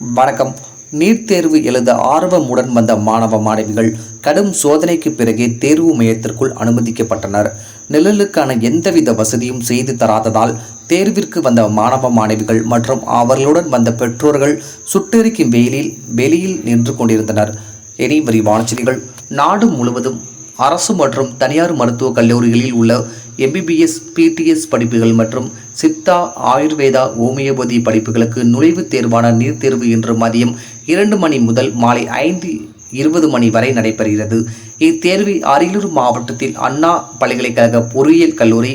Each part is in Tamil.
வணக்கம். நீட் தேர்வு எழுத ஆர்வமுடன் வந்த மாணவ மாணவிகள் கடும் சோதனைக்கு பிறகே தேர்வு மையத்திற்குள் அனுமதிக்கப்பட்டனர். நிழலுக்கான எந்தவித வசதியும் செய்து தராததால் தேர்விற்கு வந்த மாணவ மாணவிகள் மற்றும் அவர்களுடன் வந்த பெற்றோர்கள் சுட்டெரிக்கும் வெயிலில் வெளியில் நின்று கொண்டிருந்தனர். இனி விரிவான செய்திகள். நாடு முழுவதும் அரசு மற்றும் தனியார் மருத்துவக் கல்லூரிகளில் உள்ள எம்பிபிஎஸ் பிடிஎஸ் படிப்புகள் மற்றும் சித்தா ஆயுர்வேதா ஹோமியோபதி படிப்புகளுக்கு நுழைவுத் தேர்வான நீட் தேர்வு இன்று மதியம் இரண்டு மணி முதல் மாலை ஐந்து இருபது மணி வரை நடைபெறுகிறது. இத்தேர்வை அரியலூர் மாவட்டத்தில் அண்ணா பல்கலைக்கழக பொறியியல் கல்லூரி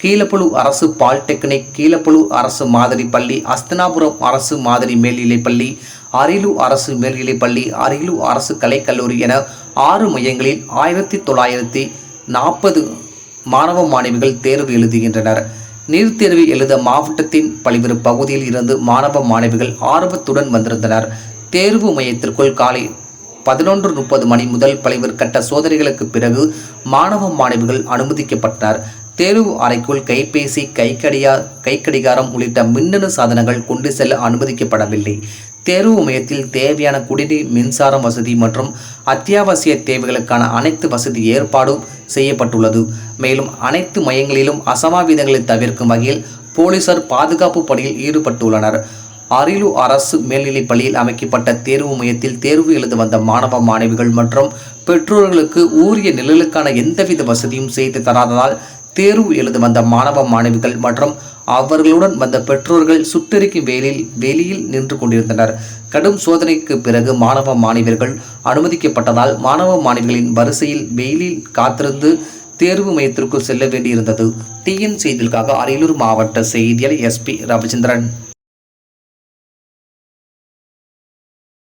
கீழப்புழு அரசு பாலிடெக்னிக் கீழப்பழு அரசு மாதிரி பள்ளி அஸ்தனாபுரம் அரசு மாதிரி மேல்நிலைப் பள்ளி அரியலூர் அரசு மேல்நிலைப் பள்ளி அரியலூர் அரசு கலைக்கல்லூரி என ஆறு மையங்களில் ஆயிரத்தி தொள்ளாயிரத்தி நாற்பது மாணவ மாணவிகள் தேர்வு எழுதுகின்றனர். நீட் தேர்வு எழுத மாவட்டத்தின் பல்வேறு பகுதியில் இருந்து மாணவ மாணவிகள் ஆர்வத்துடன் வந்திருந்தனர். தேர்வு மையத்திற்குள் காலை பதினொன்று முப்பது மணி முதல் பல்வேறு கட்ட சோதனைகளுக்கு பிறகு மாணவ மாணவிகள் அனுமதிக்கப்பட்டனர். தேர்வு அறைக்குள் கைபேசி கைக்கடியா கைக்கடிகாரம் உள்ளிட்ட மின்னணு சாதனங்கள் கொண்டு செல்ல அனுமதிக்கப்படவில்லை. தேர்வு மையத்தில் தேவையான குடிநீர் மின்சாரம் வசதி மற்றும் அத்தியாவசிய தேவைகளுக்கான அனைத்து வசதி ஏற்பாடும் செய்யப்பட்டுள்ளது. மேலும் அனைத்து மையங்களிலும் அசமாவிதங்களை தவிர்க்கும் வகையில் போலீசார் பாதுகாப்பு பணியில் ஈடுபட்டுள்ளனர். அரியலூர் அரசு மேல்நிலைப் பள்ளியில் அமைக்கப்பட்ட தேர்வு மையத்தில் தேர்வு எழுத வந்த மாணவ மாணவிகள் மற்றும் பெற்றோர்களுக்கு ஊரிய நிழலுக்கான எந்தவித வசதியும் செய்து தராததால் தேர்வு எழுது வந்த மாணவ மாணவிகள் மற்றும் அவர்களுடன் வந்த பெற்றோர்கள் சுட்டெரிக்கும் வெயிலில் வெளியில் நின்று கொண்டிருந்தனர். கடும் சோதனைக்கு பிறகு மாணவ மாணவியர்கள் அனுமதிக்கப்பட்டதால் மாணவ மாணவிகளின் வரிசையில் வெயிலில் காத்திருந்து தேர்வு மையத்திற்குள் செல்ல வேண்டியிருந்தது. டிஎன் செய்திகளுக்காக அரியலூர் மாவட்ட செய்தியாளர் எஸ்பி ரவிச்சந்திரன்.